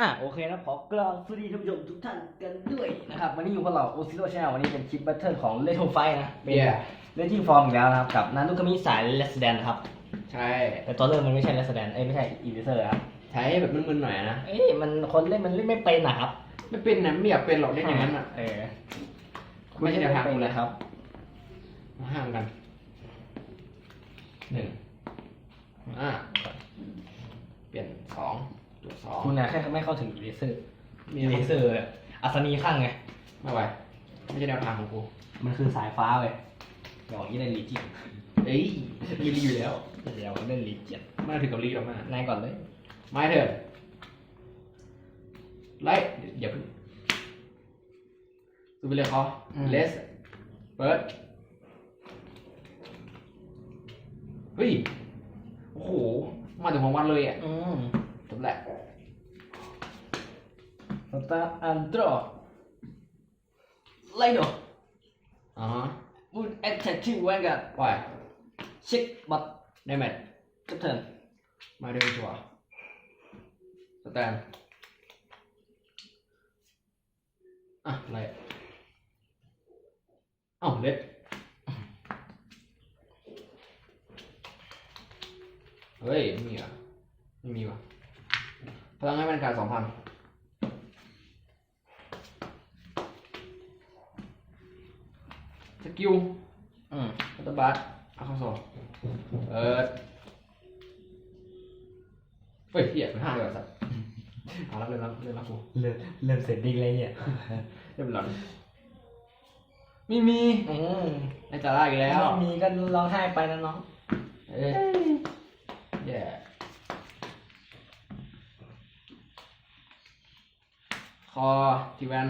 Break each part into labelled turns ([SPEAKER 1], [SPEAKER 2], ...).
[SPEAKER 1] อะโอเคนะขอกราบสวัสดีท่านผู้ชมทุกท่านกันด้วยนะครับวันนี้อยู่กับเราโอซิโร่ชาแนลวันนี้เป็นคลิปบัตเทิลของเลโทไฟนะเป็น
[SPEAKER 2] Yeah
[SPEAKER 1] เลนจิ้งฟอร์มอีกแล้วนะครับกับนานุกามิสายเลสแดนครับ
[SPEAKER 2] ใช่
[SPEAKER 1] แต่ตัวเริ่มมันไม่ใช่เลสแดนเอ้ยไม่ใช่อีลิเซอร์ครับ
[SPEAKER 2] ใช้แบบมึนๆหน่อยนะ
[SPEAKER 1] เอ้ยมันคนเล่นมันเล่นไม่เป็นนะครับ
[SPEAKER 2] ไม่เป็นนะไม่อยากเป็นหรอกเล่นอย่างนั้นอะ
[SPEAKER 1] เออ
[SPEAKER 2] ไม่ใช่แนวทาง
[SPEAKER 1] เป็
[SPEAKER 2] กู
[SPEAKER 1] น
[SPEAKER 2] เล
[SPEAKER 1] เลยยครับ
[SPEAKER 2] มาห่างกันหนึ่งอ่าเปลี่ยนสอง จุดสอง
[SPEAKER 1] คุณนะแค่ไม่เข้าถึงอีลิเซอร์
[SPEAKER 2] มี
[SPEAKER 1] อี
[SPEAKER 2] อะไร
[SPEAKER 1] ลิเซอร์อัศนีข้างไง
[SPEAKER 2] ไม่ไหวไม่ใช่แนวทางของกู
[SPEAKER 1] มันคือสายฟ้าเว้ยอย่างนี้เล่นลีจิ
[SPEAKER 2] เอ้ยมีรีอยู่แล้ว
[SPEAKER 1] เดี๋ยวเล่นลีจิ
[SPEAKER 2] ไม่ถึงกับรีหรอกนะ
[SPEAKER 1] นายก่อนเลย
[SPEAKER 2] ไม่เถอะไล่อย่าเพิ่งสูบไปเลยเขาเลสเปิดเฮ้ย โอ้โห มาถึงของวันเลยอะ
[SPEAKER 1] อืม
[SPEAKER 2] จบแหละ
[SPEAKER 1] สตาร์อันดรอไลโน
[SPEAKER 2] อ่าฮะ
[SPEAKER 1] บูดแอต แทคที่แวนกัน
[SPEAKER 2] ปล่อย
[SPEAKER 1] เช็คบัต
[SPEAKER 2] ได้แมท
[SPEAKER 1] กระเทิน
[SPEAKER 2] มาดูจั่วสแตนอะอะไรเอ้าเล็ดเฮ้ยไม่มีอะไม่มีว่ะพลังให้บรรยากาศสองพันสกิล
[SPEAKER 1] อืม
[SPEAKER 2] อัตบัตเอาเข้าโซ่เออเฮ้ยเหี้ยเป็นห้าเลยว่ะสัตว์เอาละเริ่มแล้วเริ่มแล้วกู
[SPEAKER 1] เริ่มเริ่มเสร็จดิ้งเลยเนี่ย
[SPEAKER 2] เริ่มหลอนไม่มี
[SPEAKER 1] อืม
[SPEAKER 2] ไอ้จาร่าอีกแล้ว
[SPEAKER 1] ไม่มีก็ร้องไห้ไปนะน้อง
[SPEAKER 2] เอ้ย คอทีแวน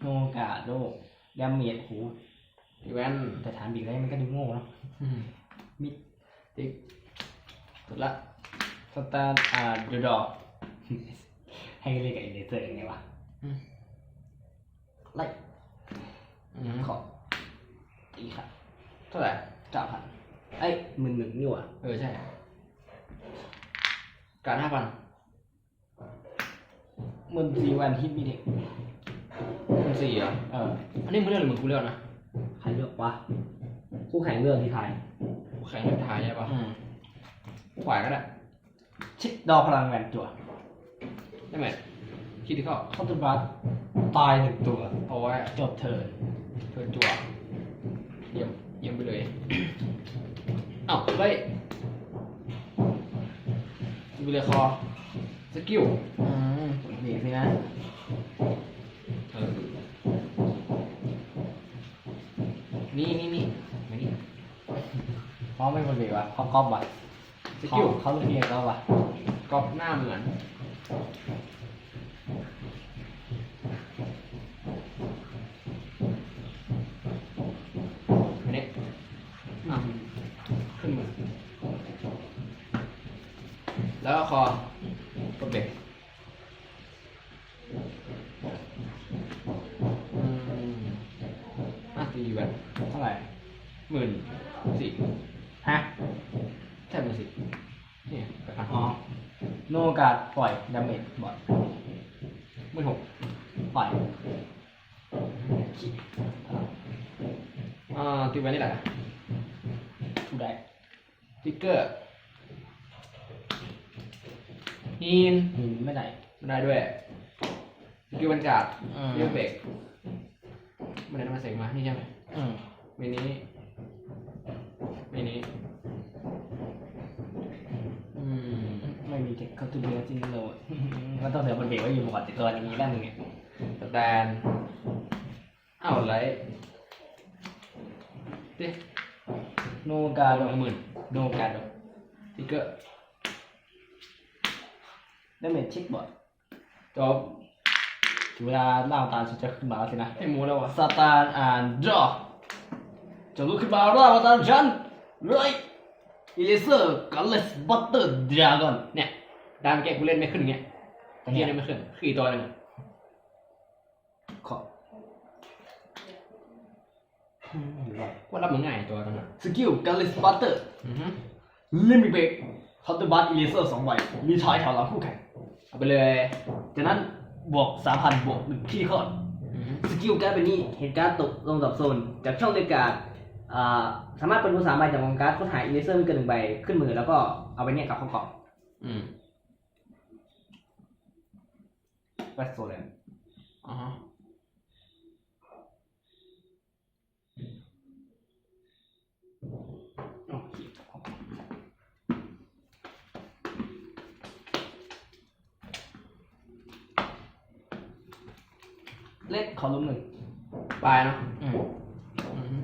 [SPEAKER 1] โนกาโดดาเมจโห
[SPEAKER 2] ทีแวน
[SPEAKER 1] แต่ฐานบีกได้มันก็ดูโง่เนาะ
[SPEAKER 2] อืม
[SPEAKER 1] มิด
[SPEAKER 2] ติ๊กสุดละ
[SPEAKER 1] สตาร์อ่าดูดอกให้เรียกกับอินเดเซอร์ยังไงวะ
[SPEAKER 2] อืม
[SPEAKER 1] ไล่
[SPEAKER 2] อืม
[SPEAKER 1] ขอตีค่ะ
[SPEAKER 2] เท่าไหร่
[SPEAKER 1] เก้าพันเอ้ยหมื่นหนึ่งนี่หว่า
[SPEAKER 2] เออใช่การห้าพัน
[SPEAKER 1] หมื่นสี่วันฮิตมีเด็ก
[SPEAKER 2] คุณสี่เหรอ
[SPEAKER 1] เออ
[SPEAKER 2] อันนี้มึงเลือกหรือมึงกูเลือกนะ
[SPEAKER 1] ใครเลือกวะคู่แข่งเลือกที่ไทย
[SPEAKER 2] กูแข่งให้ทายใช่ปะกูขวายก็ได้
[SPEAKER 1] ชิดดอพลังแวนจั่ว
[SPEAKER 2] ได้ไหมคิดที่เขา
[SPEAKER 1] คอร์ตบัสตายหนึ่งตัว
[SPEAKER 2] เอาไว้
[SPEAKER 1] จบเทิร์น
[SPEAKER 2] เธอจั่วเยี่ยมเยี่ยมไปเลย เอ้าเฮ้ยดูไปเลยคอสกิล
[SPEAKER 1] อืมเด็กสินะ
[SPEAKER 2] เออนี่นี่นี่มานี่
[SPEAKER 1] เพราะไม่คนเด็กวะเขาก๊อปวะ
[SPEAKER 2] สกิล
[SPEAKER 1] เขาเรียกเขาวะ
[SPEAKER 2] กรอบหน้าเหมือน
[SPEAKER 1] โนกาดปล่อยดาเมจบอด
[SPEAKER 2] หมื่นหก
[SPEAKER 1] ปล่อย
[SPEAKER 2] อ่าตีไว้นี่แหละ
[SPEAKER 1] ทูได้
[SPEAKER 2] ติ๊กเกอร์ฮีน
[SPEAKER 1] หินไม่ได้
[SPEAKER 2] ไม่ได้ด้วยสกิลบรรจาก
[SPEAKER 1] อืม
[SPEAKER 2] เรียกเบรกไม่ได้นำมาเสกมานี่ใช่ไหม
[SPEAKER 1] อืม
[SPEAKER 2] เมนี้เมนี้
[SPEAKER 1] ไม่มีเทคเขาตัวเดียวจริงเลยมันต้องเสียคนเด็กไว้อยู่ก่อนติดตัวอย่างนี้ได้มึงเนี่ย
[SPEAKER 2] สแตนอ้าวไรดิ
[SPEAKER 1] โนกา
[SPEAKER 2] ด
[SPEAKER 1] โด
[SPEAKER 2] หนึ่งหมื่น
[SPEAKER 1] โนกาโด
[SPEAKER 2] ติ๊กเกอร์
[SPEAKER 1] ดาเมจเช็คบอด
[SPEAKER 2] จบ
[SPEAKER 1] ถึงเวลาล่างตาสุดจะขึ้นมาแล้วสินะ
[SPEAKER 2] ให้หมูแล้ววะ
[SPEAKER 1] สตาร์อ่านดรอจะลุกขึ้นมาร่างตาฉันไรอิเลเซอร์กัลเลสบัตเตอร์ดราก้อน
[SPEAKER 2] เนี่ย ดาวเมื่อกี้กูเล่นไม่ขึ้นเงี้ย
[SPEAKER 1] แต่
[SPEAKER 2] เฮี
[SPEAKER 1] เนี่ยย
[SPEAKER 2] เล่นไม่ขึ้นคืออีกตัวหนึงอะ
[SPEAKER 1] ขออืมหรือว่า
[SPEAKER 2] ว่ารับมึงง่ายตัวนั้นอะ
[SPEAKER 1] สกิลกัลเลสบัตเตอร์
[SPEAKER 2] อือฮึ
[SPEAKER 1] ลิมิเบกคาน์เตอร์บัตอิเลเซอร์สองใบมีชายแถวหลังคู่แข่ง
[SPEAKER 2] เอาไปเลย
[SPEAKER 1] จากนั้นบวกสามพันบวกหนึ่งที่ข้อ
[SPEAKER 2] อือฮึ
[SPEAKER 1] สกิลการ์ดเป็นนี้เหตุการณ์ตกลงกับโซน จากช่องเรียกการ์ดอ่าสามารถเป็นภาษาใบจากกองการ์ดค้นหาอีเลเซอร์ไม่เกินหนึ่งใบขึ้นมือแล้วก็เอาไปเนี่ยกลับเข้ากล่อง
[SPEAKER 2] อืม
[SPEAKER 1] แวสโซเลน
[SPEAKER 2] อ๋อฮะ
[SPEAKER 1] โอเคเล็กขอลุ้มหนึ่ง
[SPEAKER 2] ปลายเนาะ
[SPEAKER 1] อืม
[SPEAKER 2] อือฮึ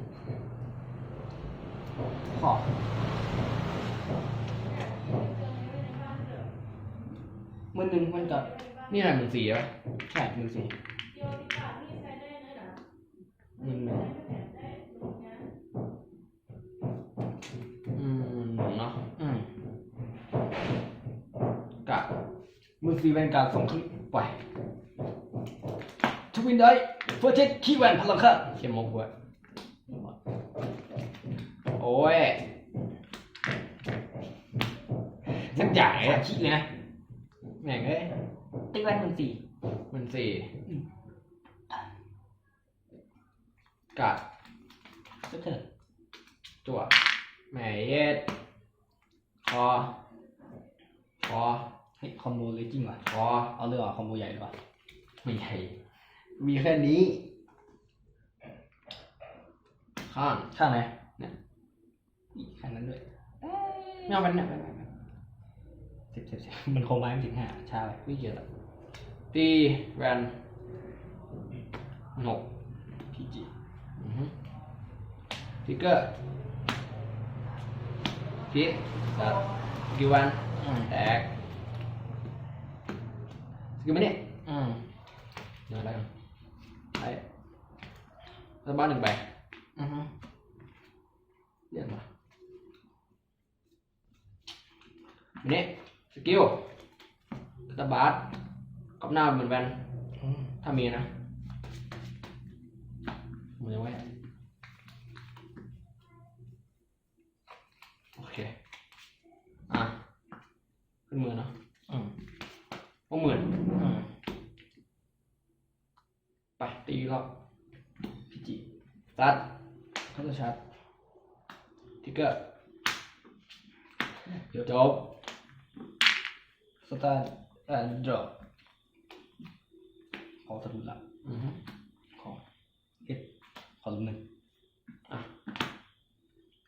[SPEAKER 1] ขอมือหนึ่งมันกับ
[SPEAKER 2] นี่อะไรหมื่นสี่ป่ะ
[SPEAKER 1] ใช่มือสี่มือหนึ่ง
[SPEAKER 2] อืมหมื่นหนึ่งเนาะ
[SPEAKER 1] อืม
[SPEAKER 2] กะ
[SPEAKER 1] มือสี่เป็นการส่งคลิปไปทวินได้เพื่อเช็คคีย์แวนพลังค่า
[SPEAKER 2] เข้มมกเว้ยโอ้ยสักอย่าง
[SPEAKER 1] ไอ้
[SPEAKER 2] เลย
[SPEAKER 1] ขี้เลยนะ
[SPEAKER 2] แม่งเอ้ย
[SPEAKER 1] ติ๊ก แวนมือสี่
[SPEAKER 2] หมื่นสี่
[SPEAKER 1] อืม
[SPEAKER 2] กะ
[SPEAKER 1] ก็เถิด
[SPEAKER 2] จั่วแหม่เย็ดคอคอ
[SPEAKER 1] เฮ้ยคอมโบเลยจริงว่ะ
[SPEAKER 2] คอ
[SPEAKER 1] เอาเรื่องอะคอมโบใหญ่ดีกว่า
[SPEAKER 2] ไม่ใช่มีแค่นี้ ข้าง
[SPEAKER 1] ข้างไหน
[SPEAKER 2] เนี่ย
[SPEAKER 1] อีกข้างนั้นด้วย
[SPEAKER 2] ไม่เอาไปเนี่ยไม่เอาไป
[SPEAKER 1] สิบสิบสิบมันคงไม้ไม่ถึงห้าช้าไป
[SPEAKER 2] ไม่เกี่ยวหรอก ตีแวนหก
[SPEAKER 1] พีจี
[SPEAKER 2] อือฮึทิกเกอร์พิษตัดสกิลวัน
[SPEAKER 1] อืม
[SPEAKER 2] แตกสกิลไม่เนี่ย
[SPEAKER 1] อืม
[SPEAKER 2] เดี๋ยวอะไรกันไอ้แล้วบ้านหนึ่งใบ
[SPEAKER 1] อือฮึ
[SPEAKER 2] เรียกมาอันนี้สกิลตาบาส กับหน้าเหมือนแวน
[SPEAKER 1] อืม
[SPEAKER 2] ถ้ามีนะมือไว้โอเค อะขึ้นมือเนาะ
[SPEAKER 1] อืม
[SPEAKER 2] พวกหมื่น
[SPEAKER 1] อืม
[SPEAKER 2] ไปตีรอบ
[SPEAKER 1] พีจี
[SPEAKER 2] ตัด
[SPEAKER 1] เขาจะชาร์จ
[SPEAKER 2] ทิกเกอร์จบ
[SPEAKER 1] สตาร์เอ่อดรอป ขอสรุปหลัก
[SPEAKER 2] อือฮึ
[SPEAKER 1] ขอเอสขอลุ้มหนึ่ง
[SPEAKER 2] อะ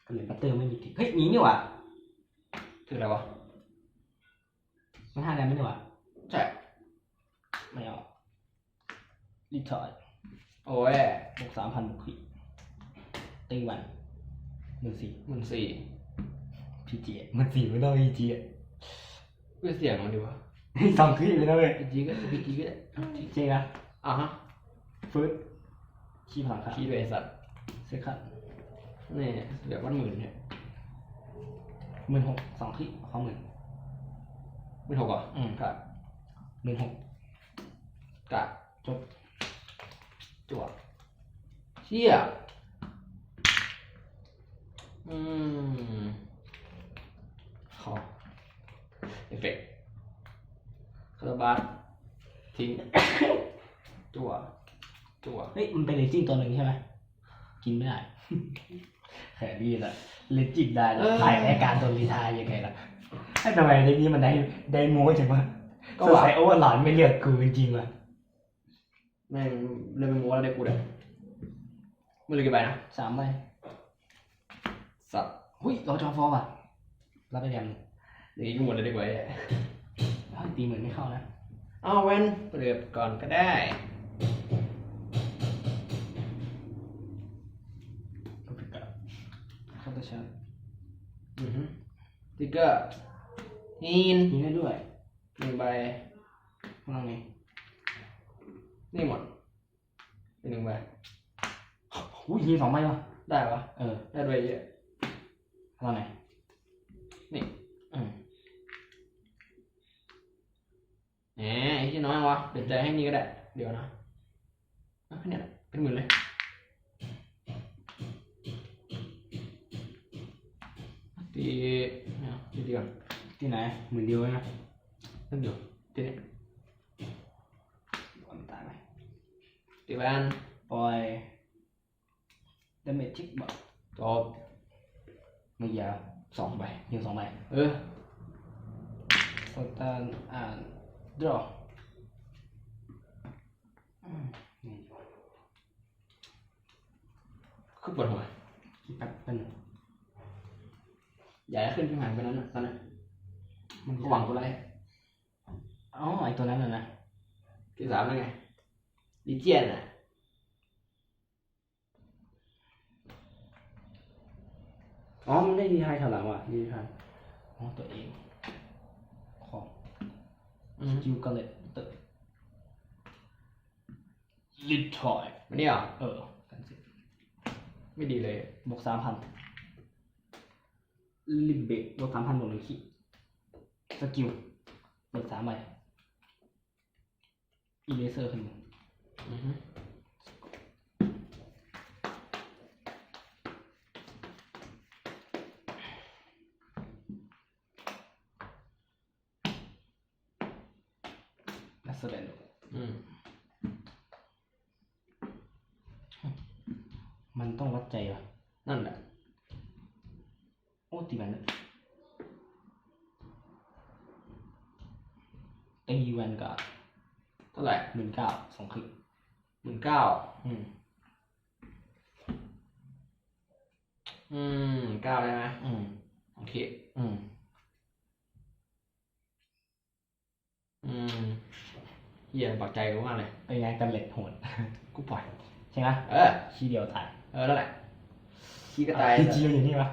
[SPEAKER 1] ก็เลยบัตเตอร์ไม่มีทิกเฮ้ยมีนี่หว่า
[SPEAKER 2] คืออะไรวะ
[SPEAKER 1] มันห้าแรงไม่ได้หว่า
[SPEAKER 2] ใช่
[SPEAKER 1] ไม่เอารีทอย
[SPEAKER 2] โอ้ย
[SPEAKER 1] บวกสามพันบวกขีตีวันหนึ่งสี่
[SPEAKER 2] หมื่นสี่
[SPEAKER 1] พีจีมันสี่ไม่ต้องพีจี
[SPEAKER 2] เพื่อเสียงมันดีวะ
[SPEAKER 1] สองขีเลยนะเว้ย
[SPEAKER 2] พีจีก็พีจีก็ได้
[SPEAKER 1] พีจีนะ
[SPEAKER 2] อะฮะ
[SPEAKER 1] ฟื้นขี้พลังครับ
[SPEAKER 2] คีด้วยไอ้สัตว์
[SPEAKER 1] เซ็คัน
[SPEAKER 2] นี่เหลือวันหมื่นเนี่ย
[SPEAKER 1] หมื่นหกสองขีเขาหมื่น
[SPEAKER 2] หมื่นหกเหรอ
[SPEAKER 1] อืม
[SPEAKER 2] กะ
[SPEAKER 1] หมื่นหก
[SPEAKER 2] กะ
[SPEAKER 1] จบ
[SPEAKER 2] จั่วเชี่ยอืมขอเอฟเฟกต์ คาราบาสทิ้ง จั่ว จั่ว
[SPEAKER 1] เฮ้ย มันเป็นเลจิ้งตัวหนึ่งใช่ไหมกินไม่ได้ แขดีละเลจิ้งได้แล้วถ่ายรายการตัวรีทายยังไงล่ะให้ทำไมในนี้มันได้ได้โม้จังวะ
[SPEAKER 2] ก็
[SPEAKER 1] สง
[SPEAKER 2] ว่า
[SPEAKER 1] สัยโอเวอร์หลอนไม่เลือกกูจริงๆว่ะ
[SPEAKER 2] แม่งเลยเป็นโม้แล้วได้กูเลยมันเหลือกี่ใบนะ
[SPEAKER 1] สามใบ
[SPEAKER 2] สัตว์
[SPEAKER 1] หุ้ยเราจอฟอร์ว่ะรับไปแดม
[SPEAKER 2] อย่างนี้ก็หมดเลยดีกว่าไอ้
[SPEAKER 1] เฮ้ยตีเหมือนไม่เข้านะ
[SPEAKER 2] เอาแว่นเปลือกก่อนก็ได้
[SPEAKER 1] ก็ผิดกับเข้าตัวชาร์
[SPEAKER 2] อือฮึติ๊กเกอร์ฮีน
[SPEAKER 1] ยิงได้ด้วย
[SPEAKER 2] หนึ่งใบ
[SPEAKER 1] ข้างล่างนี้
[SPEAKER 2] นี่หมดเป็นหนึ่งใบ
[SPEAKER 1] หุ้ยยิงสองใบว่ะ
[SPEAKER 2] ได้ปะ
[SPEAKER 1] เออ
[SPEAKER 2] ได้ด้วยเยอะ
[SPEAKER 1] ข้างล่างไหน
[SPEAKER 2] นี่
[SPEAKER 1] อืม
[SPEAKER 2] แหมไอ้ที่น้อยวะเดี๋ยวใจให้นี่ก็ได้เดี๋ยวนะอะแค่เนี้ยแหละเป็นหมื่นเลยตีเนี่ ยตีเดียว
[SPEAKER 1] ที่ไหนหมื่นเดียวนะ
[SPEAKER 2] นั่นเดียวทีนี้
[SPEAKER 1] ก่อนตายไหม
[SPEAKER 2] ตีแวน
[SPEAKER 1] ปล่อย อืม
[SPEAKER 2] คิวกาเล
[SPEAKER 1] ตเตอร์ลิทอย
[SPEAKER 2] วันนี้เหรอ
[SPEAKER 1] เออกันสิ
[SPEAKER 2] ไม่ดีเลย
[SPEAKER 1] บวกสามพันลิมเบกบวกสามพันบวกหนึ่งขีดสกิลเปิดสามใบอีเลเซอร์ขึ้นมา
[SPEAKER 2] อือฮึ
[SPEAKER 1] นักแสดง
[SPEAKER 2] อืม
[SPEAKER 1] มันต้องวัดใจว่ะ
[SPEAKER 2] นั่นแหละ
[SPEAKER 1] โอ้ตีมันเลยตีแวนกับ
[SPEAKER 2] เท่าไหร่
[SPEAKER 1] หมื่นเก้าสองคลิก
[SPEAKER 2] หมื่นเก้า
[SPEAKER 1] อืม
[SPEAKER 2] อืมเก้าได้ไหม
[SPEAKER 1] อืม
[SPEAKER 2] โอเค
[SPEAKER 1] อืม
[SPEAKER 2] อืมเหี้ยปักใจกูมากเลย
[SPEAKER 1] เป็นไงกันเหล็กโหด
[SPEAKER 2] กูปล่อย
[SPEAKER 1] ใช่ไหม
[SPEAKER 2] เออ
[SPEAKER 1] ขี้เดียวตาย
[SPEAKER 2] เออแล้วแหละขี้ก็ตาย
[SPEAKER 1] ขี้จีอยู่นี่ปะ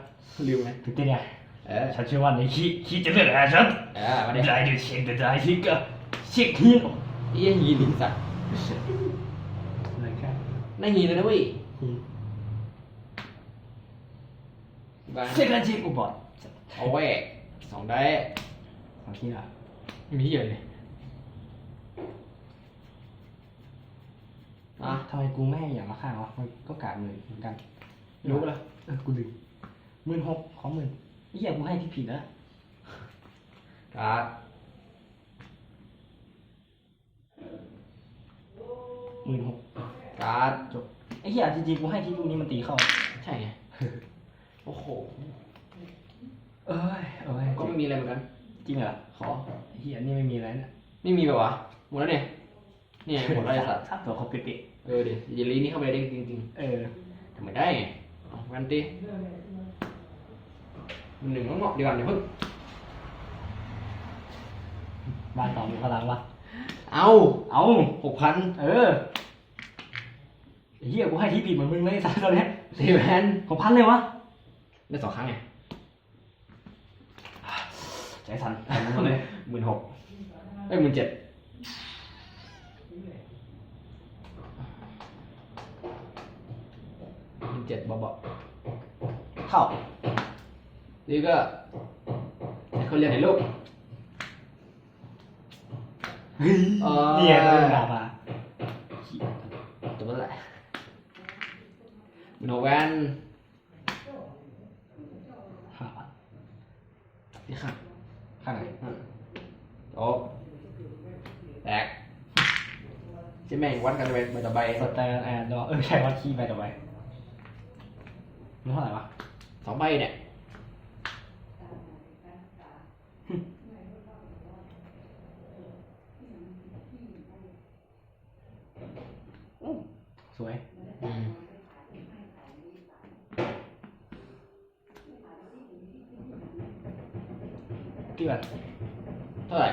[SPEAKER 2] ลิวไหม
[SPEAKER 1] ถึงเต้นไง
[SPEAKER 2] เออ
[SPEAKER 1] ฉันเชื่อว่าในขี้ขี้จะเลือดอาฉัน
[SPEAKER 2] เออมาได้
[SPEAKER 1] ได้ดี๋ยวเช็คเดียวได้ที่ก็
[SPEAKER 2] เช็คฮีนเอี้ยฮีนสัตว์
[SPEAKER 1] อะ
[SPEAKER 2] ไรครับนั่งฮีนเลยนะเว้ยเช็คกัน
[SPEAKER 1] เช็คกูบอด
[SPEAKER 2] เอาไว้สองได้
[SPEAKER 1] ของ
[SPEAKER 2] ขี้อะมีเยอะเลย อะ
[SPEAKER 1] ทำไมกูไม่ให้อย่างละข้างวะมันก็กาดหมื่นเหมือนกัน
[SPEAKER 2] รู้ปะล่ะ
[SPEAKER 1] เออกูลืมหมื่นหกของหมื่นไอ้เหี้ยกูให้ที่ผิดนะ
[SPEAKER 2] การ์ด
[SPEAKER 1] หมื่นหก
[SPEAKER 2] การ์ด
[SPEAKER 1] จบไอ้เหี้ยจริงๆกูให้ที่ลูกนี้มันตีเข้า
[SPEAKER 2] ใช่ไง โอ้โห
[SPEAKER 1] เอ้ยเอ้ย
[SPEAKER 2] ก็ไม่มีอะไรเหมือนกัน
[SPEAKER 1] จริงเหรอ
[SPEAKER 2] ขอ
[SPEAKER 1] ไอ้เหี้ยนี่ไม่มีอะไรนะ
[SPEAKER 2] ไม่มีแบบวะหมดแล้วเนี่ย เนี่ยหมดแล้วไอ้สัตว์
[SPEAKER 1] ถ้าตัวเขาเป๊ะ
[SPEAKER 2] เออดิเยลลี่นี่เข้าไปได้จริง
[SPEAKER 1] ๆเออ
[SPEAKER 2] ๆทำไมได้ไงเอากันตีมันหนึ่งงอกๆดีกว่าเดี๋ยวเพิ่ง
[SPEAKER 1] บ้านต่อมีพลังวะ
[SPEAKER 2] เอา
[SPEAKER 1] เอา
[SPEAKER 2] หกพัน
[SPEAKER 1] เออไอ้เหี้ยกูให้ที่ผิดเหมือนมึงเลยไอ้สัสตอนเนี้ย
[SPEAKER 2] เซแวน
[SPEAKER 1] หกพันเลยวะ
[SPEAKER 2] ได้สองครั้งไง
[SPEAKER 1] ใจสั่นสั่นหมดเลย
[SPEAKER 2] หมื่นหกได้หมื่นเจ็ด เจ็ดเบา
[SPEAKER 1] เข้า
[SPEAKER 2] ๆนี่ก็ให้เขาเรียนในลูก
[SPEAKER 1] เฮ้ย
[SPEAKER 2] เออ
[SPEAKER 1] เนี่ยตัวด่ามา
[SPEAKER 2] ตัวนั้นแหละหมื่นหกแวน
[SPEAKER 1] ห้าพัน
[SPEAKER 2] ที่ข้าง
[SPEAKER 1] ข้างไหน
[SPEAKER 2] อืมโอ้แตกใช่แม่งวัดกันไปใบต่อใบ
[SPEAKER 1] สแตนแอนดอเออใช่ว่าขี้ไปต่อไป มันเท่าไหร่วะ
[SPEAKER 2] สองใบเนี่ย
[SPEAKER 1] สวย
[SPEAKER 2] อืม
[SPEAKER 1] กี่บาท
[SPEAKER 2] เท่าไหร่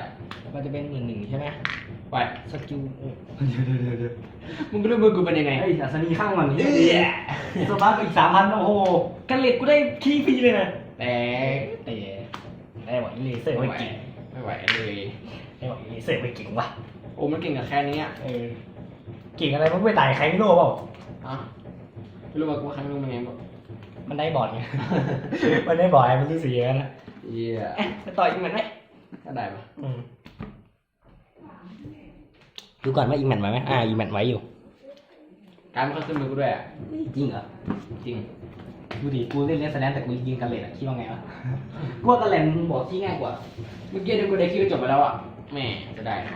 [SPEAKER 1] มันจะเป็นหมื่นหนึ่งใช่ไหม
[SPEAKER 2] ไป
[SPEAKER 1] สกิลเออเดี๋ยวเดี๋ยวเดี๋ยวเดี๋ยว
[SPEAKER 2] มึงก็รู้มือกูเป็นยังไง
[SPEAKER 1] ไอ้อัศนีข้างมัน
[SPEAKER 2] เอ้
[SPEAKER 1] นี่
[SPEAKER 2] ย
[SPEAKER 1] สตาร์ทไปอีกสามพันโอ้โหกันเหล็กกูได้ขี้ฟรีเลยนะ
[SPEAKER 2] แต่
[SPEAKER 1] แต่ได้หว่าอีเลเซอร์
[SPEAKER 2] ไม่
[SPEAKER 1] ไม่
[SPEAKER 2] ไหว
[SPEAKER 1] เก่ง
[SPEAKER 2] ไม่ไหวเลย
[SPEAKER 1] ได้หว่าอีเลเซอร์ไม่เก่งว่ะ
[SPEAKER 2] โอ้มันเก่งกับแค่นี้อะ
[SPEAKER 1] เออเก่งอะไรมันไม่ตายใครไม่รู้เปล่า
[SPEAKER 2] อะไม่รู้ว่ากูครั้งนึงเป็นไงบ้าง
[SPEAKER 1] มันได้บอร์ดไง มันได้บอร์ดไงมันรู้สึกอย่างนั้นนะ
[SPEAKER 2] เยี่ย
[SPEAKER 1] เอ๊ะไปต่ออีกแมนไหม
[SPEAKER 2] ก็ได้ปะ
[SPEAKER 1] ดูก่อนว่าอีแมนไหวไหมอ่าอีแมนไหวอยู่
[SPEAKER 2] การมันก็ขึ้นมือกูด้วยอะ
[SPEAKER 1] จริงเหรอ
[SPEAKER 2] จริง
[SPEAKER 1] ดูดิ กูเล่นเลสแลนแต่กูยิงกันเลนอะคิดว่าไงวะกูว่ากันเลนบอกที่ง่ายกว่า
[SPEAKER 2] เมื่อกี้เดี๋ยวกูได้คิวจบไปแล้วอะแม่จะได้นะ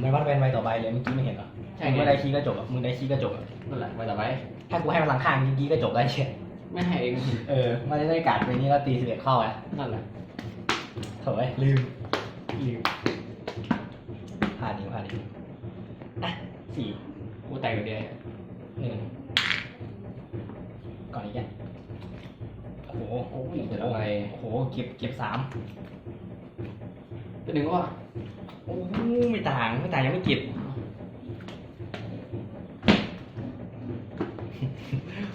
[SPEAKER 1] ไม่วัดเป็นใบต่อใบเลยเมื่อกี้ไม่เห็นเหรอ
[SPEAKER 2] ใช่
[SPEAKER 1] มึง
[SPEAKER 2] ไง
[SPEAKER 1] ไม่ได้คีย์ก็จบอะมึงได้คีย์ก็จบอะ
[SPEAKER 2] นั่นแหละไปต่อไป
[SPEAKER 1] ถ้ากูให้มันหลังข้างเมื่อกี้ก็จบได้เช่ย
[SPEAKER 2] ไม่ให้เอง
[SPEAKER 1] เออมันจะได้การ์ดไปนี้แล้วตีสิบเอ็ดเข้าไง
[SPEAKER 2] นั่นแหละ
[SPEAKER 1] โถ่เอ้ยลืมลืมพลาดอีกพลาดอีกอะ สี่
[SPEAKER 2] กูแตกกับเดีย
[SPEAKER 1] หนึ่งก่อนอีกแกโอ้โห
[SPEAKER 2] โอ้ยจะอะไร
[SPEAKER 1] โอ้โหเก็บเก็บสาม
[SPEAKER 2] จะดึงว่า
[SPEAKER 1] โอ้โหไม่ต่างไม่ต่างยังไม่เก็บ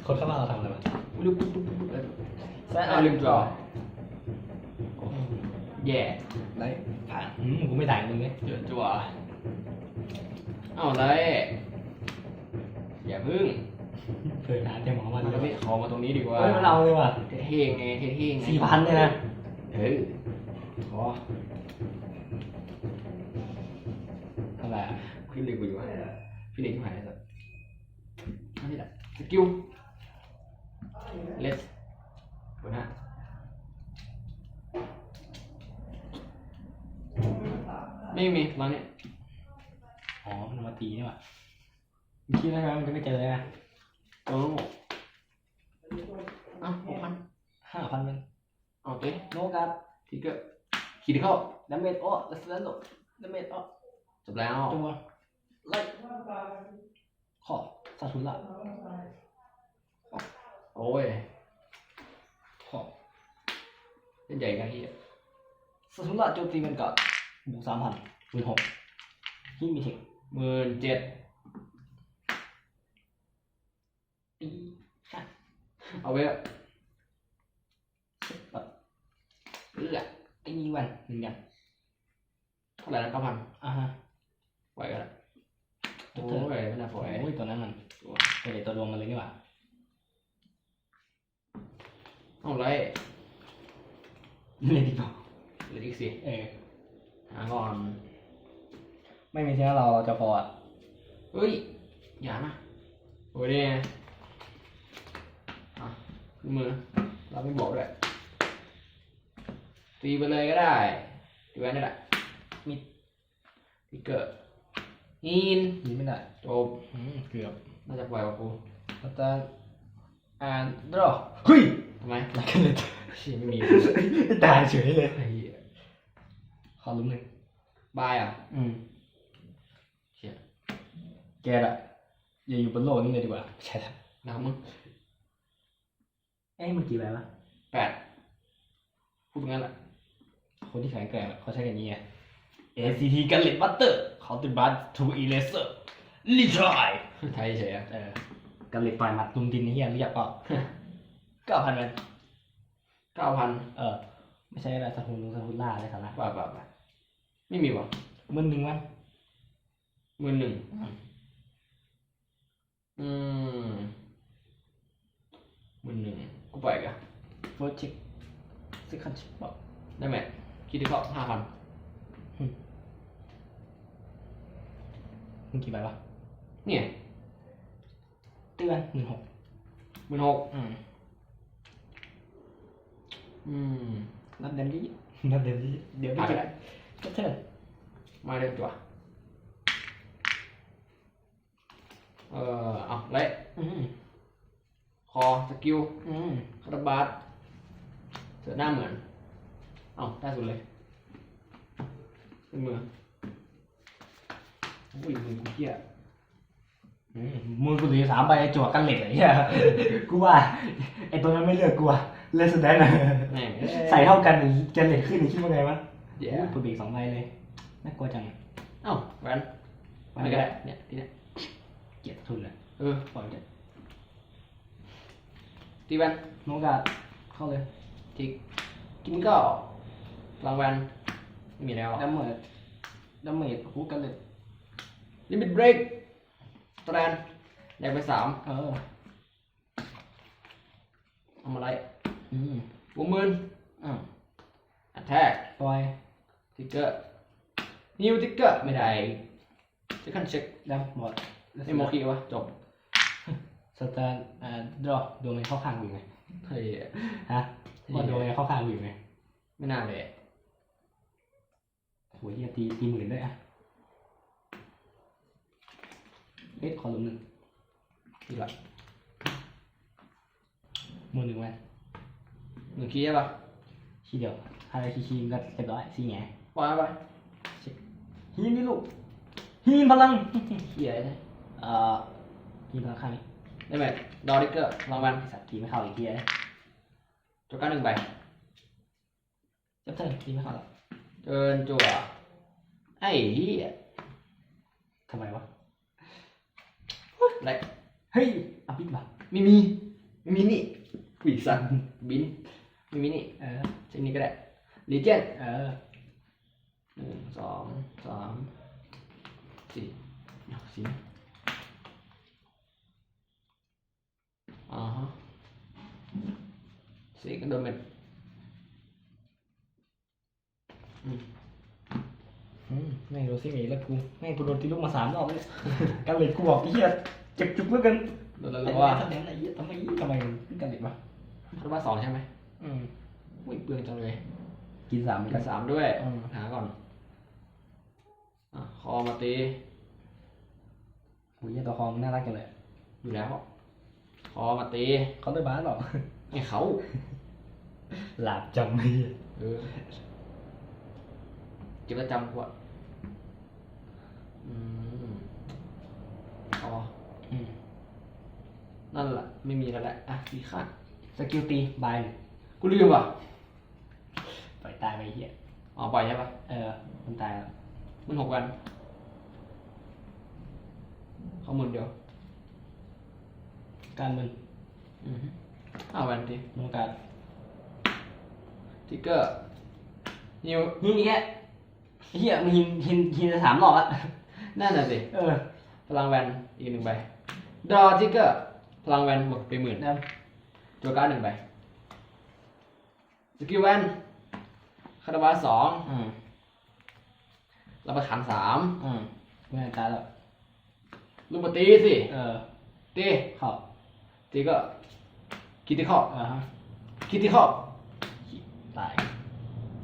[SPEAKER 1] คนเข้ามาเราทำอะไรวะ
[SPEAKER 2] ลุกลุกลุกลุกเลย
[SPEAKER 1] ซะ
[SPEAKER 2] เอาลืมจอโอ้แย่
[SPEAKER 1] ได้ผ่านอืมกูไม่ต่างมึงเลย
[SPEAKER 2] เดือดจัว เอาอะไรอย่าพึ่ง
[SPEAKER 1] เคยหาเต็มหมอมา
[SPEAKER 2] มัน
[SPEAKER 1] ดี
[SPEAKER 2] จะไม่ขอมาตรงนี้ดีกว่า
[SPEAKER 1] เฮ้ยมันเอาเลยว่ะ
[SPEAKER 2] เท่ๆไงเท่ๆไง
[SPEAKER 1] สี่พันเลยนะ
[SPEAKER 2] เออขอ
[SPEAKER 1] เท่าไหร่อะ
[SPEAKER 2] พี่เล็กกูอยู่วะพี่เล็กที่หายสัตว์อันนี้แหละสกิลเลสหัวหน้าไม่มีร้านเนี้ย
[SPEAKER 1] อ๋อมันมาตีนี่ว่ะมึงคิดว่ามันจะไม่เจอเลยนะ
[SPEAKER 2] ตัวโง่อ้าวหกพัน
[SPEAKER 1] ห้าพันมัน
[SPEAKER 2] เอาเต้
[SPEAKER 1] โนกัส
[SPEAKER 2] ทิกเกอร์ขีดเข้า
[SPEAKER 1] ดาเมจโอ้เลสเลนโดดาเมจโอ้
[SPEAKER 2] จบแล้ว
[SPEAKER 1] จัวไล่ขอซาทุระ
[SPEAKER 2] โอ้ย
[SPEAKER 1] ขอ
[SPEAKER 2] เล่นใหญ่กันที่
[SPEAKER 1] ซาทุระโจมตีมันก่อนบวกสามพันหมื่นหกที่มีเทค
[SPEAKER 2] หมื่นเจ็ด
[SPEAKER 1] ตีห้า
[SPEAKER 2] เอาไว้อะ
[SPEAKER 1] แบบ
[SPEAKER 2] เลือด
[SPEAKER 1] ตีวันหนึ่งอย่าง
[SPEAKER 2] เท่าไหร่นะเก้าพัน
[SPEAKER 1] อ่าฮะ
[SPEAKER 2] ไหวกันละโอ้
[SPEAKER 1] เธอย
[SPEAKER 2] ไม่น่าไหว
[SPEAKER 1] โอ้ยตัวนั้นมันตัวเด็กตัวรวมมันเลยนี่หว่า
[SPEAKER 2] เอาไร
[SPEAKER 1] เล่นดีกว่า
[SPEAKER 2] เหลืออีกสิ
[SPEAKER 1] เออ
[SPEAKER 2] หาก่อน
[SPEAKER 1] ไม่มีเท่าเราเราจะพออะ
[SPEAKER 2] เฮ้ย อย่านะโอ้ยเนี่ยอะขึ้นมือ เราไม่บอกด้วยตีไปเลยก็ได้ตีแวนนี่แหละ
[SPEAKER 1] มิด
[SPEAKER 2] ทิกเกอร์อิน
[SPEAKER 1] ยิงไม่ได้
[SPEAKER 2] จบ
[SPEAKER 1] อืมเกือบ
[SPEAKER 2] น่าจะปล่อยกับกู
[SPEAKER 1] แล้วจะอ่านดรอเฮ้ย
[SPEAKER 2] ทำไม
[SPEAKER 1] รักกันเลย
[SPEAKER 2] เชี่ยไม่มี
[SPEAKER 1] ตายเฉยเลย
[SPEAKER 2] ไอ้เหี้ย
[SPEAKER 1] ขอลุ้มหนึ่ง
[SPEAKER 2] บายอะ
[SPEAKER 1] อืม
[SPEAKER 2] เชี่ย
[SPEAKER 1] แกอะอย่าอยู่บนโลกนี้เลยดีกว่าใช่แล้ว
[SPEAKER 2] น้ำมึง
[SPEAKER 1] เอ้ยมันกี่ใบวะ
[SPEAKER 2] แปดพูดงั้นแหละ
[SPEAKER 1] คนที่แข็งแกร่งอะเขาใช้กันอย่างนี้ไง ACT กันเล็ตบัตเตอร์เขาติดบัตทูอีเลเซอร์ลิทราย
[SPEAKER 2] ไทยเฉยอะ
[SPEAKER 1] เออกันเล็ตต่อยหมัดลุมดินนี่เฮียรู้จักเปล่าเก้าพันมัน
[SPEAKER 2] เก้าพัน
[SPEAKER 1] เออ ไม่ใช่อะไรสกุลลุงสกุลล่าอะไรสาระ
[SPEAKER 2] บาทบาทบาทไม่มีวะ
[SPEAKER 1] มึนหนึ่งวัน
[SPEAKER 2] หมื่นหนึ่งอืมหมื่นหนึ่งกูปล่อยกัน
[SPEAKER 1] เฟิร์สเช็คซิคันเช็คบอก
[SPEAKER 2] ได้ไหมคิดที่เขาห้าพัน
[SPEAKER 1] มึงกี่ใบวะ
[SPEAKER 2] เนี่ย
[SPEAKER 1] เตือนหนึ่งหก
[SPEAKER 2] หมื่นหก
[SPEAKER 1] อืม
[SPEAKER 2] อืม
[SPEAKER 1] นับเดมยี่นับเดมยี่เดี๋ยว
[SPEAKER 2] ผ่านไป
[SPEAKER 1] ไม่
[SPEAKER 2] ได้
[SPEAKER 1] ก็เทิร์น
[SPEAKER 2] มาเรื่องตัว เออเอาเละ
[SPEAKER 1] อืม
[SPEAKER 2] คอสกิล
[SPEAKER 1] อืม
[SPEAKER 2] คาราบาสเสือหน้าเหมือน เอาได้สุดเลยขึ้นมืออุ้ยมือกูเกี้ย
[SPEAKER 1] อืมมือกูเหลือสามใบจั่วกันเหล็กไอ้เหี้ยกูว่าไอ้ตัวนั้นไม่เลือกกูอะเลือกแสดงนะ
[SPEAKER 2] แม่ง
[SPEAKER 1] ใส่เท่ากันกันเหล็กขึ้นคิดว่าไงวะ
[SPEAKER 2] เดี๋ยว
[SPEAKER 1] อุ้ยกูบีกสองใบเลยน่ากลัวจัง
[SPEAKER 2] เอ้าแหวน
[SPEAKER 1] วั
[SPEAKER 2] ไม่
[SPEAKER 1] น
[SPEAKER 2] ก็
[SPEAKER 1] ก็
[SPEAKER 2] ได้
[SPEAKER 1] ได้
[SPEAKER 2] เนี่ยทีเนี้ย
[SPEAKER 1] เกลียดทุนเลย
[SPEAKER 2] เออ
[SPEAKER 1] ปล่อยเถอะ
[SPEAKER 2] ตีแวน
[SPEAKER 1] โนกาสเข้าเลย
[SPEAKER 2] ทิกกินก็รางแวนไม่มีแล้ว
[SPEAKER 1] ดาเมจดาเมจฮูกันเหล็ก
[SPEAKER 2] ลิมิตเบรกตแรนแดงไปสาม
[SPEAKER 1] เออ
[SPEAKER 2] ทำอะไร
[SPEAKER 1] อืม
[SPEAKER 2] วงมืน
[SPEAKER 1] อ่า
[SPEAKER 2] อัตแทก
[SPEAKER 1] ปล่อย
[SPEAKER 2] ทิกเกอร์นิวทิกเกอร์ไม่ได้เช็คคันเช็ค
[SPEAKER 1] ดาบอด
[SPEAKER 2] ไม่โมคีวะจบ
[SPEAKER 1] สแตนอ่าดรอดวงเงินเข้าข้างกูอยู่ไง
[SPEAKER 2] เฮ้ย
[SPEAKER 1] ฮะว่าดวงเงินเข้าข้างกูอยู่ไง
[SPEAKER 2] ไม่น่าเลย
[SPEAKER 1] โหเฮียตีตีหมื่นด้วยอะเอ๊ะขอลมหนึ่ง
[SPEAKER 2] อีกละ
[SPEAKER 1] หมือหนึ่งไว้
[SPEAKER 2] หนึ่งคีย์ใช่ปะ
[SPEAKER 1] ทีเดียวถ้าได้ทีคีมก็เรียบร้อยสี่ไง
[SPEAKER 2] ปล่อยไป
[SPEAKER 1] ฮีนนี่ลูกฮีนพลัง
[SPEAKER 2] เขี่ยเลย
[SPEAKER 1] เอ่อฮีนพลังข้างนี้
[SPEAKER 2] ได้ไหมดอริกเกอร์รางวัล
[SPEAKER 1] ไอ้สัตว์ตีไม่เข้าอีกทีเลย
[SPEAKER 2] จการหนึ่งใบ
[SPEAKER 1] จับเทิร์นตีไม่เข้าหรอก
[SPEAKER 2] เดินจั่วไอ้เหี้ย
[SPEAKER 1] ทำไมวะ
[SPEAKER 2] ไร
[SPEAKER 1] เฮ้ยอภิบัต
[SPEAKER 2] ไม่มีไม่มีนี่ปีสันบินไม่มีนี่
[SPEAKER 1] เออ
[SPEAKER 2] เช่นนี้ก็ได้ลีเจน
[SPEAKER 1] เออ
[SPEAKER 2] หนึ่งสองสามสี่สี่ อ่าฮะสี่ก็โดนเป็นอืม
[SPEAKER 1] อืมแม่งโดนซิมีแล้วกูแม่งกูโดนตีลูกมาสามรอบแล้วเนี่ยกันเลยกูบอกไอ้เหี้ยเจ็บจุกเหลือเกิน
[SPEAKER 2] โดนแล้ว
[SPEAKER 1] แต่
[SPEAKER 2] ว่า
[SPEAKER 1] ว่าทำไมไอ้เหี้ยทำไมทำไมมันกันเลยวะ
[SPEAKER 2] คาร์บาสองใช่ไหม
[SPEAKER 1] อืม
[SPEAKER 2] อุ้ยเปลืองจังเลย
[SPEAKER 1] กินสามเหมือน
[SPEAKER 2] กั
[SPEAKER 1] กันน
[SPEAKER 2] สามด้วย
[SPEAKER 1] อืม
[SPEAKER 2] หาก่อนอะคอมาตี
[SPEAKER 1] โหเหี้ยตัวคอมนน่ารักจังเลย
[SPEAKER 2] อยู่แล้วค อมาตี
[SPEAKER 1] เขาด้วยบ้านหรอ
[SPEAKER 2] ไอ้เขา
[SPEAKER 1] หลาบจังไม่
[SPEAKER 2] เออเก็บประจำกว่าอืมอ๋อ
[SPEAKER 1] อืม
[SPEAKER 2] นั่นแหละไม่มีแล้วแหละอะดีค่ะ
[SPEAKER 1] สกิลตีบาย
[SPEAKER 2] กูลืมว่ะ
[SPEAKER 1] ปล่อยตายไปไอ้เหี้ย
[SPEAKER 2] อ๋อปล่อยใช่ปะ
[SPEAKER 1] เออ มันตายแล้ว
[SPEAKER 2] มันหกวันเข้าหมื่นเดียว
[SPEAKER 1] การมึน
[SPEAKER 2] อือฮึเอาวันที
[SPEAKER 1] มึงการ
[SPEAKER 2] ทิกเกอร์นิว
[SPEAKER 1] หินอีกแค่ไอ้เหี้ยมึงหินหินหินจะสามรอบละ
[SPEAKER 2] นั่นน่ะสิ
[SPEAKER 1] เออ
[SPEAKER 2] พลังแวนอีกหนึ่งใบดอทิกเกอร์พลังแวนหมดไปหมื่น
[SPEAKER 1] เดิม
[SPEAKER 2] ตัวการ์ดหนึ่งใบสกิลแวนคาราบาสอง
[SPEAKER 1] อืม
[SPEAKER 2] รับประทานสาม
[SPEAKER 1] อืมไม่ตายแล้ว
[SPEAKER 2] ลูกมาตีสิ
[SPEAKER 1] เออ
[SPEAKER 2] ตี
[SPEAKER 1] เข้า
[SPEAKER 2] ตีก็คิดที่ ข้อ
[SPEAKER 1] เออฮะ
[SPEAKER 2] คิดที่ข้อ
[SPEAKER 1] ตาย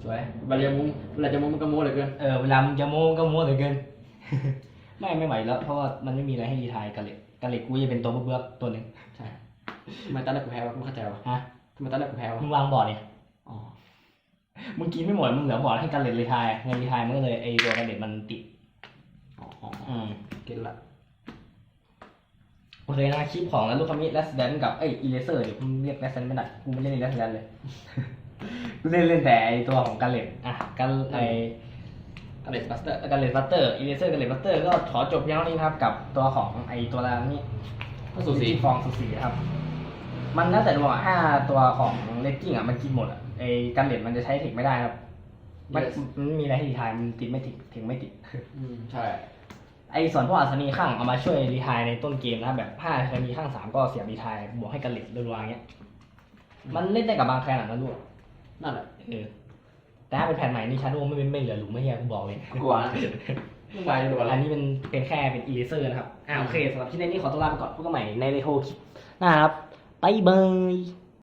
[SPEAKER 2] สวยเวลาจะมุมเวลาจะมุมมันก็โม้เหลือเกิน
[SPEAKER 1] เออเวลามึงจะโม้ก็โม้เหลือเกิน ไม่ไม่ไหวแล้ว เพราะว่ามันไม่มีอะไรให้รีไทายกันเหล็กกันเหล็กกูจะเป็นตัวเบื้อกๆตัวหนึ่ง
[SPEAKER 2] ใช่ทำไมตอนแรกกูแพ้วะกูไม่เข้าใจวะ
[SPEAKER 1] ฮะ
[SPEAKER 2] ทำไมตอนแรกกูแพ้วะ
[SPEAKER 1] มึงวางบอร์ดเนี่ย
[SPEAKER 2] อ๋อ
[SPEAKER 1] มึงกินไม่หมดมึงเหลือบอร์ดให้กันเหล็กรีไทายเงินรีไทายมันก็เลยไอตัวกันเหล็กมันติด
[SPEAKER 2] อ๋ออ๋อ
[SPEAKER 1] อืม
[SPEAKER 2] เก็ตละ
[SPEAKER 1] โอเคนะคลิปของแล้วลูกคามิเลสแดนกับไออีเลเซอร์เดี๋ยวผมเรียกเลสแดนไม่ได้กูไม่เล่นเลสแดนเลยกูเล่นเล่นแต่ไอตัวของกันเหล็กอะกันไอ
[SPEAKER 2] อเลสบัสเตอร์
[SPEAKER 1] กันเลตบัตเตอร์อีเลเซอร์กันเลตบัตเตอร์ก็ขอจบเพียงเท่านี้นะครับกับตัวของไอตัวละนี้
[SPEAKER 2] ก็สูสี
[SPEAKER 1] ที่ฟองสูสีครับ มันแล้วแต่ดวงอะถ้าตัวของเลกกิ้งอะมันกินหมดอะไอกันเลตมันจะใช้เทคไม่ได้ครับมันมันไม่มีอะไรให้รีไทายมันติดไม่ติดถึงไม่ติด
[SPEAKER 2] อืมใช่
[SPEAKER 1] ไอส่วนพวกอัศนีข้างเอามาช่วยรีทายในต้นเกมนะครับแบบถ้าอัศนีข้างสามก็เสียบรีทายบวกให้กันเลตรัวๆอย่างเงี้ย มันเล่นได้กับบางแคลนอะนะลูก
[SPEAKER 2] นั่นแหละ
[SPEAKER 1] เออแต่ถ้าเป็นแผ่นใหม่นี่ชาโดไม่ไม่เหลือหลุมไม่เฮียกูบอกเลย
[SPEAKER 2] กลัวนะมึงไปดูอะไร
[SPEAKER 1] อันนี้เป็นเป็นแค่เป็นอีเลเซอร์นะครับอ่าโอเคสำหรับที่ในนี้ขอตัวลาไปก่อนพบกันใหม่ในเรโทรคลิปหน้าครับบ๊ายบาย